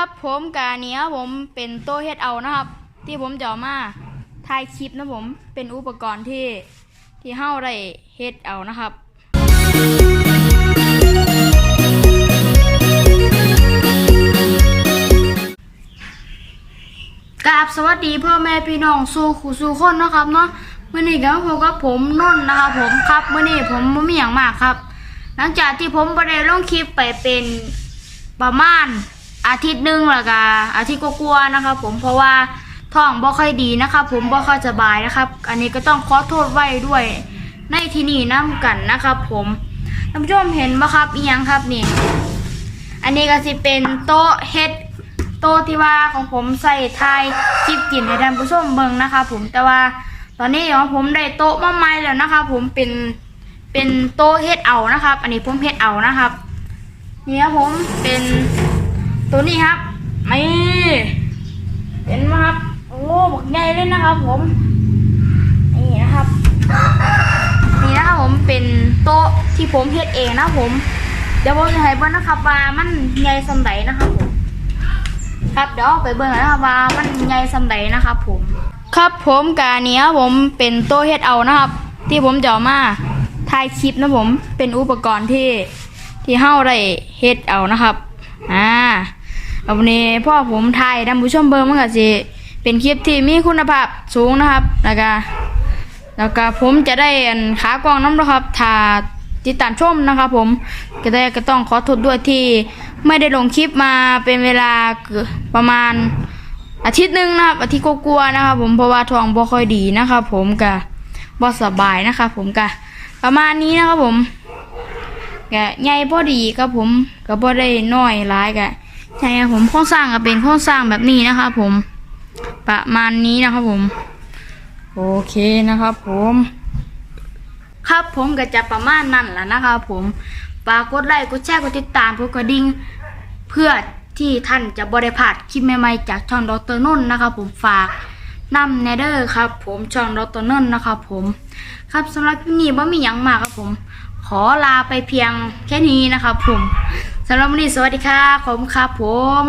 ครับผมกาเนี้ยผมเป็นโต๊ะเฮ็ดเอานะครับ ที่ผมจะเอมาถ่ายคลิปนะผมเป็นอุปกรณ์ที่ที่เฮาได้เฮ็ดเอานะครับกราบสวัสดีพ่อแม่พี่น้องสู่ขู่สู่คนนะครับเนาะเมื่อนี้ก็พบกับผมนุ่นนะครับผมครับเมื่อนี้ผมไม่มีอย่างมากครับ หลังจากที่ผมไปได้ลงคลิปไปเป็นประมาณ อาทิตย์หนึ่งแล้วก็อาทิตย์กลัวาๆนะครับผมเพราะว่าท้องบ่ค่อยดีนะครับผมบ่ค่อยสบายนะครับ อันนี้ก็ต้องขอโทษไว้ด้วยในที่นี่น้ำกันนะครับผมท่านผู้ชมเห็นไหมครับอียังครับนี่ อันนี้ก็สิเป็นโต๊ะเฮ็ดโต๊ะที่ว่าของผมใส่ทายคลิปกินให้ท่านผู้ชมเบิ่งนะคะผมแต่ว่าตอนนี้ของผมได้โต๊ะมาใหม่แล้วนะคะผมเป็นเป็นโต๊ะเฮ็ดเอานะครับ อันนี้ผมเฮ็ดเอานะครับนี่ครับผมเป็น ตัวนี้ครับนี่เห็นไหมครับโอ้บักใหญ่เลยนะครับ ผม นี่นะครับนี่นะครับผมเป็นโต๊ะที่ผมเฮ็ดเองนะผม เดี๋ยวผมจะให้เบิ่งนะครับว่ามันใหญ่สำใดนะครับผมครับเดี๋ยวไปเบิ่งกันะครับว่ามันใหญ่สำใดนะครับ ผม ครับผมกาเนี้ยผมเป็นโต๊ะเฮ็ดเอานะครับ ที่ผมจะเอมาถ่ายคลิปนะผมเป็นอุปกรณ์ที่ที่เฮาได้เฮ็ดเอานะครับอ่า วันนี้พ่อผมถ่ายท่านผู้ชมเบิ่งมันก็สิเป็นคลิปที่มีคุณภาพสูงนะครับ แล้วก็แล้วก็ผมจะได้อันขากล้องน้ำนะครับถ้าติดตามชมนะครับผมก็ได้ก็ต้องขอโทษด้วยที่ไม่ได้ลงคลิปมาเป็นเวลาประมาณอาทิตย์หนึ่งนะครับอาทิตย์กลัวๆนะครับผมเพราะว่าท้องบ่ค่อยดีนะครับผมกะบ่สบายนะครับผมกะประมาณนี้นะครับผมกะใหญ่พอดีครับผมก็บ่ได้น้อยหลายกะ ใช่ครับผมโครงสร้างก็เป็นโครงสร้างแบบนี้นะครับผมประมาณนี้นะครับผม โอเคนะครับผมครับผมก็จะประมาณนั้นแหละนะครับผมฝากกดไลค์ กดแชร์ กดติดตามกดกระดิ่ง เพื่อที่ท่านจะบริพลาดคลิปใหม่ๆ จากช่องดรนนท์นะครับผมฝากนำเนเดอร์ครับ ผมช่องดรนนท์นะครับผม ครับสำหรับคลิปนี้ว่ามีอย่างมากครับผม ขอลาไปเพียงแค่นี้นะครับผม สำหรับวันนี้สวัสดีค่ะผมครับผม